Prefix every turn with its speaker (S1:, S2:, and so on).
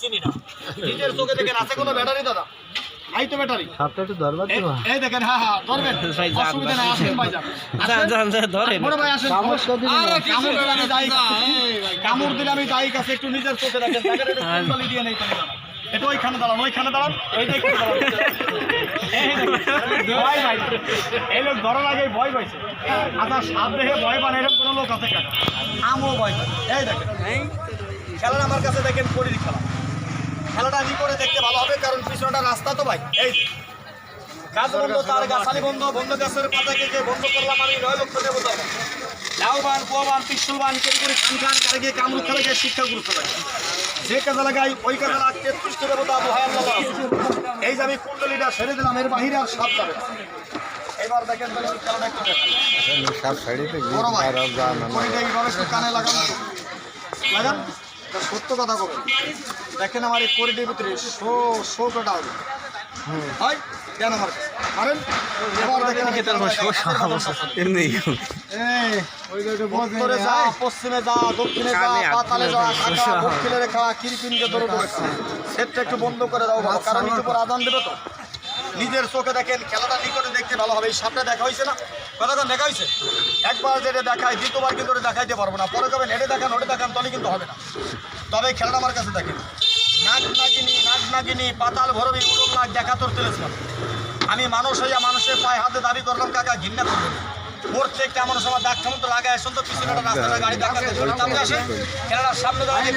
S1: চিনি না। নিজের চোখে দেখেন আছে কোনো ব্যাটারি দাদা? এই তো ব্যাটারি
S2: সাপটা একটু ধরবার তো।
S1: এই দেখেন হ্যাঁ হ্যাঁ ধরবেন। অসুবিধা নাই আসেন ভাই যান।
S3: যান, যান, যান, ধরেন।
S1: বড় ভাই আসেন।
S2: কামড় তো
S1: আরে কামড় দিলে আমি দায়ী কাছে। এই ভাই, কামড় দিলে আমি দায়ী কাছে একটু নিজের চোখে দেখেন। দেখেন এটা
S3: হ্যাঁ।
S1: দিয়ে নেই তাহলে দাঁড়ান। এটা ওইখানে দাঁড়ান ওইখানে দাঁড়ান। এইটা একটু দাঁড়ান। ভয় ভাই এই লোক ধরার আগে ভয় পাইছে। আচ্ছা সাপ দেখে ভয় পান এরকম কোনো লোক আছে কেন? আমও ভয় পাই। এই দেখেন। খেলাটা আমার কাছে দেখেন করির খেলা। খেলাটা আমি করে দেখতে ভালো হবে কারণ পিছনটা রাস্তা তো ভাই এই যে। গাছ বন্ধ তার গাছালি বন্ধ বন্ধ গাছের পাতাকে যে বন্ধ করলাম আমি নয় লক্ষ দেবো তো লাউবান পোবান পিস্তুলবান কেটে করে খান খান কারে গিয়ে কামরুখ খেলে গিয়ে শিক্ষা গুরুত্ব লাগে যে কাজে লাগাই ওই কাজে লাগ তেত্রিশ দেবতা আল্লাহ এই যে আমি কুণ্ডলিটা ছেড়ে দিলাম এর বাহিরে আর সাপ যাবে এবার দেখেন।
S2: সাপ
S1: একটু কানে লাগান। লাগান সত্য কথা কবেন দেখেন আমার এই করিটির ভিতরে শো শো কটা হবে? হয়? কেন আমার কাছে? এবার দেখেন আমি
S3: এমনি
S1: উত্তরে যা পশ্চিমে যা দক্ষিণে যা পাতালে যা
S3: দিয়ে
S1: কাকা দক্ষিণে রেখা কিরপিনকে ধরে পড়েছে সেটটা একটু বন্ধ করে দাও ভালো কারণ একটু পর আদান দেবে তো। নিজের চোখে দেখেন খেলাটা নিকটে দেখতে ভালো হবে এই সাপটা দেখা হয়েছে না? কতক্ষণ দেখা হয়েছে? একবার যেটা দেখায় দ্বিতীয়বার কিন্তু ওটা দেখাইতে পারব না। পরে কবেন হেঁটে দেখান, ওটা দেখান তাহলে কিন্তু হবে না। তবে খেলাটা আমার কাছে দেখেন। নাক নাগিনি নাক নাগিনি, পাতাল ভরবি উড়ন নাক দেখা তোর তেলেছিলাম আমি মানুষ হইয়া মানুষের পায়ে হাতে দাবি করলাম, কাকা ঘৃণা করবেন প্রত্যেকটা এমন সময় দাগ কেমন তো লাগায় আসুন তো পিছনে রাস্তাটা গাড়ি দেখা খেলাটার সামনে দাঁড়িয়ে